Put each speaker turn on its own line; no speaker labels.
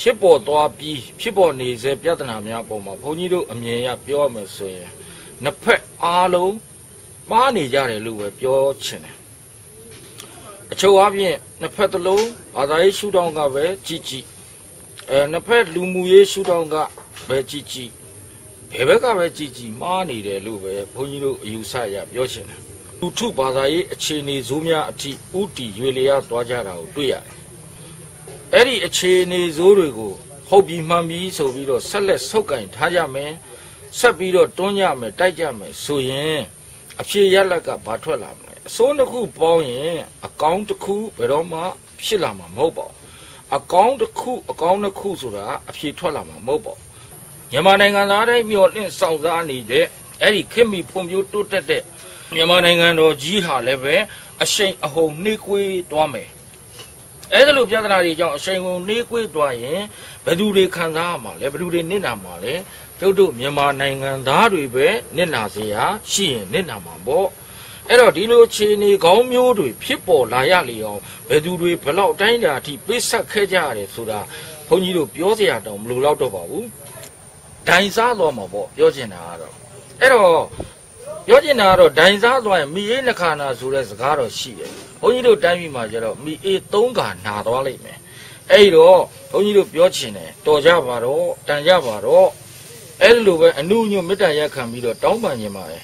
ဖြစ်ပေါ်သွားပြီးဖြစ်ပေါ်နေစေပြဿနာများပေါ်မှာဘုန်းကြီးတို့အမြင်အရပြောရမယ်ဆိုရင်နှစ်ဖက်အားလုံးမှားနေကြတယ်လို့ပဲပြောချင်တယ်အချို့အပြင်နှစ်ဖက်သလုံးဘာသာရေးရှုထောင့်ကပဲကြည်ကြည်အဲနှစ်ဖက်လူမှုရေးရှုထောင့်ကပဲကြည်ကြည်ဘယ်ဘက်ကပဲကြည်ကြည်မှားနေတယ်လို့ပဲဘုန်းကြီးတို့အယူဆရပြောချင်တယ်လူထုဘာသာရေးအခြေအနေဇိုးများအထိဥတီရွေလျားသွားကြတာကိုတွေ့ရတယ် အဲ့ဒီအခြေအနေဇိုးတွေကိုဟုတ်ပြီမှန်ပြီဆိုပြီးတော့ဆက်လက်ဆုပ်ကင်ထားကြမယ်ဆက်ပြီးတော့တွန်းကြမယ်တိုက်ကြမယ်ဆိုရင်အဖြေရလက်ကဘာထွက်လာမလဲအစိုးတစ်ခုပေါင်းရင်အကောင့်တစ်ခုဘယ်တော့မှဖြစ်လာမှာမဟုတ်ပါဘူးအကောင့်တစ်ခုအကောင့်တစ်ခုဆိုတာအဖြေထွက်လာမှာမဟုတ်ပါဘူးမြန်မာနိုင်ငံသားတိုင်းမျှော်လင့်စောင့်စားနေတဲ့အဲ့ဒီခင်မီဖွံ့ဖြိုးတိုးတက်တဲ့မြန်မာနိုင်ငံတော်ကြီးဟာလည်းပဲအရှိန်အဟုန်နှေးကွေးသွားမယ် အဲ့ဒါလိုပြဿနာတွေကြောင့်အရှိန်ကုန်နှေးကွေးသွားရင်ဘယ်သူတွေခံစားရမှာလဲဘယ်သူတွေနစ်နာမှာလဲတို့တို့မြန်မာနိုင်ငံသားတွေပဲနစ်နာစေရရှိရင်နစ်နာမှာပေါ့အဲ့တော့ဒီလိုခြေနေကောင်းမျိုးတွေဖြစ်ပေါ်လာရလေအောင်ဘယ်သူတွေဘလောက်အတိုင်းတာအထိပိတ်ဆက်ခဲ့ကြရတယ်ဆိုတာဘုန်းကြီးတို့ပြောစရာတောင်မလိုတော့တော့ပါဘူးဒိုင်စားတော့မှာပေါ့ပြောချင်တာကတော့အဲ့တော့ ပြောချင်တာကတော့ဒိုင်စားသွားရင်မိအေးနှခါနာဆိုတဲ့စကားတော့ရှိတယ်ဘုန်းကြီးတို့တိုင်းပြည်မှာကျတော့မိအေး၃ခါနာသွားလိမ့်မယ်အဲ့တော့ဘုန်းကြီးတို့ပြောချင်တယ်တော်ကြပါတော့တန်ကြပါတော့အဲ့လိုပဲအနုညွတ်မေတ္တာရက်ခံပြီးတော့တောင်းပန်ခြင်းပါတယ်